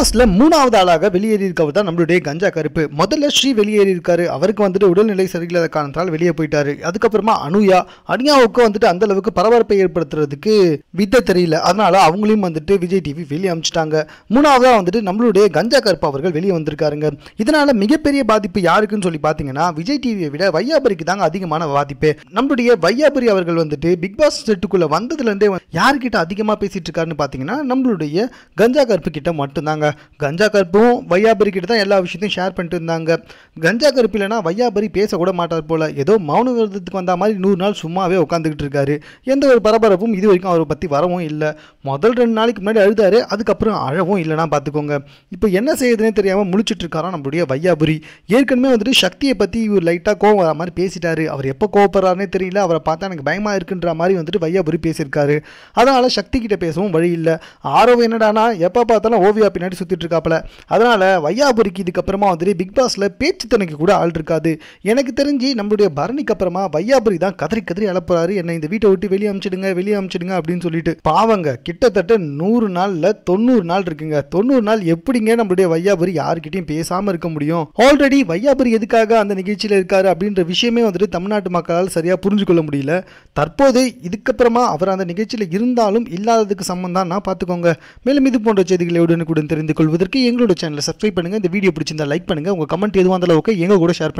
பாஸ்ல மூணாவது ஆளாக வெளியேறி இருக்கவர் தான் நம்மளுடைய கஞ்சா கருப்பு. முதல்ல ஸ்ரீ வெளியேறி இருக்காரு. அவருக்கு வந்துட்டு உடல்நிலை சரியில்லாத காரணத்தால் வெளியே போயிட்டாரு. அதுக்கப்புறமா அனுயா அனுயாவுக்கு வந்துட்டு அந்த அளவுக்கு பரபரப்பை ஏற்படுத்துறதுக்கு வித்தை தெரியல. அதனால அவங்களையும் வந்துட்டு விஜய் டிவி வெளியே அமைச்சிட்டாங்க. மூணாவதா வந்துட்டு நம்மளுடைய கஞ்சா கருப்பு அவர்கள் வெளியே வந்திருக்காருங்க. இதனால மிகப்பெரிய பாதிப்பு யாருக்குன்னு சொல்லி பார்த்தீங்கன்னா விஜய் டிவியை விட வையாபுரிக்கு தாங்க அதிகமான பாதிப்பு. நம்மளுடைய வையாபுரி அவர்கள் வந்துட்டு பிக் பாஸ் செட்டுக்குள்ள வந்ததுலேருந்தே யார்கிட்ட அதிகமாக பேசிட்டு இருக்காருன்னு பார்த்தீங்கன்னா நம்மளுடைய கஞ்சா கருப்பு கிட்ட மட்டும்தாங்க. கஞ்சா கருப்பும் வையாபரி கிட்ட தான் எல்லா விஷயத்தையும் ஷேர் பண்ணிட்டு இருந்தாங்க. கஞ்சா கருப்பு இல்லைனா வையாபரி பேசக்கூட மாட்டார் போல். ஏதோ மௌன விரதத்துக்கு வந்த மாதிரி நூறு நாள் சும்மாவே உட்காந்துக்கிட்டு இருக்காரு. எந்த ஒரு பரபரப்பும் இது வரைக்கும் அவரை பற்றி வரவும் இல்லை. முதல் ரெண்டு நாளைக்கு முன்னாடி அழுதாரு அதுக்கப்புறம் அழவும் இல்லைனா பார்த்துக்கோங்க இப்போ என்ன செய்யுதுன்னே தெரியாமல் முழிச்சிட்டு இருக்காரா நம்மளுடைய வையாபுரி. ஏற்கனவே வந்துட்டு சக்தியை பற்றி இவர் லைட்டாக கோவம் வர மாதிரி பேசிட்டாரு. அவர் எப்போ கோவப்படுறாருனே தெரியல. அவரை பார்த்தா எனக்கு பயமாக இருக்குன்ற மாதிரி வந்துட்டு வையாபுரி பேசியிருக்காரு. அதனால் சக்தி கிட்ட பேசவும் வழி இல்லை. ஆரவம் என்னடானா எப்போ பார்த்தாலும் ஓவியா பின்னாடி சுற்றிட்டு இருக்காப்புல. அதனால் வையாபுரிக்கு இதுக்கப்புறமா வந்துட்டு பிக் பாஸில் பேச்சு திணைக்கு கூட ஆள் இருக்காது. எனக்கு தெரிஞ்சு நம்மளுடைய பரணிக்கு அப்புறமா வையாபுரி தான் கதறி கதறி அழப்புறாரு என்னை இந்த வீட்டை விட்டு வெளியே அமிச்சிடுங்க வெளியே அமிச்சிடுங்க அப்படின்னு சொல்லிட்டு. பாவங்க கிட்டத்தட்ட நூறு நாளில் தொண்ணூறு நாள் இருக்குங்க. தொண்ணூறு நாள் எப்படிங்க நம்மளுடைய வையாபுரி யாருக்கிட்டையும் பேசாமல் இருக்க முடியும்? ஆல்ரெடி வையாபுரி எதுக்காக அந்த நிகழ்ச்சியில் இருக்காரு அப்படின்ற விஷயமே வந்துட்டு தமிழ்நாட்டு மக்களால் சரியாக புரிஞ்சு கொள்ள முடியல. தற்போது இதுக்கப்புறமா அவர் அந்த நிகழ்ச்சியில் இருந்தாலும் இல்லாததுக்கு சம்மந்தம் நான் பார்த்துக்கோங்க. மேலும் இது போன்ற செய்திகளை உடனுக்குடன் தெரிந்து கொள்வதற்கு எங்களோட சேனலை சப்ஸ்கிரைப் பண்ணுங்க. இந்த வீடியோ பிடிச்சிருந்தா லைக் பண்ணுங்கள் உங்க கமெண்ட் எதுவாக இருந்தாலும் ஓகே எங்க கூட ஷேர் பண்ணி